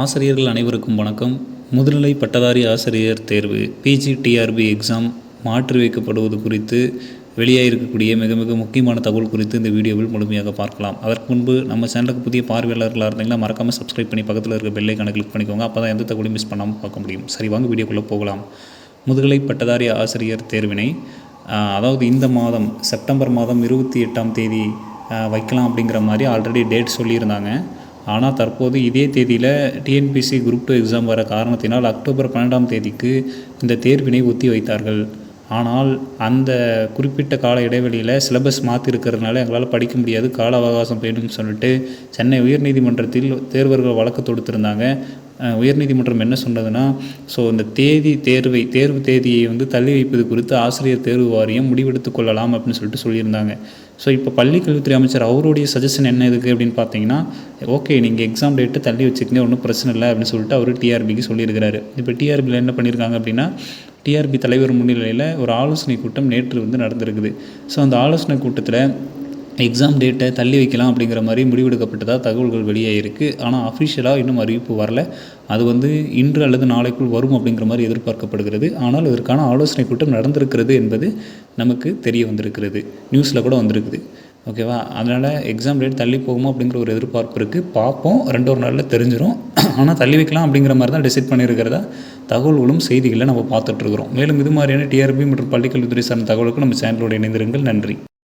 ஆசிரியர்கள் அனைவருக்கும் வணக்கம். முதுநிலை பட்டதாரி ஆசிரியர் தேர்வு பிஜி டிஆர்பி எக்ஸாம் மாற்றி வைக்கப்படுவது குறித்து வெளியாகிருக்கக்கூடிய மிக மிக முக்கியமான தகவல் குறித்து இந்த வீடியோவில் முழுமையாக பார்க்கலாம். அதற்கு முன்பு நம்ம சேனலுக்கு புதிய பார்வையாளர்களாக இருந்தீங்கன்னா மறக்காமல் சப்ஸ்கிரைப் பண்ணி பக்கத்தில் இருக்க பெல்லைக்கான கிளிக் பண்ணிக்கோங்க. அப்போ தான் எந்த தகவலையும் மிஸ் பண்ணாமல் பார்க்க முடியும். சரி வாங்க வீடியோக்குள்ளே போகலாம். முதுகலை பட்டதாரி ஆசிரியர் தேர்வினை அதாவது இந்த மாதம் செப்டம்பர் மாதம் இருபத்தி எட்டாம் தேதி வைக்கலாம் அப்படிங்கிற மாதிரி ஆல்ரெடி டேட் சொல்லியிருந்தாங்க. ஆனால் தற்போது இதே தேதியில் டிஎன்பிசி குரூப் டூ எக்ஸாம் வர காரணத்தினால் அக்டோபர் பன்னெண்டாம் தேதிக்கு இந்த தேர்வினை ஒத்தி வைத்தார்கள். ஆனால் அந்த குறிப்பிட்ட கால இடைவெளியில் சிலபஸ் மாற்றிருக்கிறதுனால எங்களால் படிக்க முடியாது கால அவகாசம் வேணும்னு சொல்லிட்டு சென்னை உயர்நீதிமன்றத்தில் தேர்வர்கள் வழக்கு தொடுத்திருந்தாங்க. உயர்நீதிமன்றம் என்ன சொன்னதுன்னா ஸோ இந்த தேதி தேர்வை தேர்வு தேதியை வந்து தள்ளி வைப்பது குறித்து ஆசிரியர் தேர்வு வாரியம் முடிவெடுத்து கொள்ளலாம் அப்படின்னு சொல்லிட்டு சொல்லியிருந்தாங்க. ஸோ இப்போ பள்ளிக்கல்வித்துறை அமைச்சர் அவருடைய சஜஷன் என்ன இருக்குது அப்படின்னு பார்த்தீங்கன்னா ஓகே நீங்கள் எக்ஸாம் டேட்டு தள்ளி வச்சுக்கங்க ஒன்றும் பிரச்சனை இல்லை அப்படின்னு சொல்லிட்டு அவர் டிஆர்பிக்கு சொல்லியிருக்கிறாரு. இப்போ டிஆர்பியில் என்ன பண்ணியிருக்காங்க அப்படின்னா டிஆர்பி தலைவர் முன்னிலையில் ஒரு ஆலோசனை கூட்டம் நேற்று வந்து நடந்திருக்குது. ஸோ அந்த ஆலோசனை கூட்டத்தில் எக்ஸாம் டேட்டை தள்ளி வைக்கலாம் அப்படிங்கிற மாதிரி முடிவெடுக்கப்பட்டதாக தகவல்கள் வெளியாகிருக்கு ஆனால் அஃபிஷியலாக இன்னும் அறிவிப்பு வரல. அது வந்து இன்று அல்லது நாளைக்குள் வரும் அப்படிங்கிற மாதிரி எதிர்பார்க்கப்படுகிறது. ஆனால் இதற்கான ஆலோசனை கூட்டம் நடந்திருக்கிறது என்பது நமக்கு தெரிய வந்திருக்கிறது. நியூஸில் கூட வந்திருக்குது. ஓகேவா அதனால் எக்ஸாம் டேட் தள்ளி போகுமா அப்படிங்கிற ஒரு எதிர்பார்ப்பு இருக்குது பார்ப்போம். ரெண்டு ஒரு நாளில் தெரிஞ்சிடும் ஆனால் தள்ளி வைக்கலாம் அப்படிங்கிற மாதிரி தான் டிசைட் பண்ணியிருக்கிறதா தகவல்களும் செய்திகளை நம்ம பார்த்துட்ருக்குறோம் மேலும் இது மாதிரியான டிஆர்பி மற்றும் பள்ளிக்கல்வித்துறை சார்ந்த தகவலுக்கு நம்ம சேனலோடு இணைந்திருங்கள். நன்றி.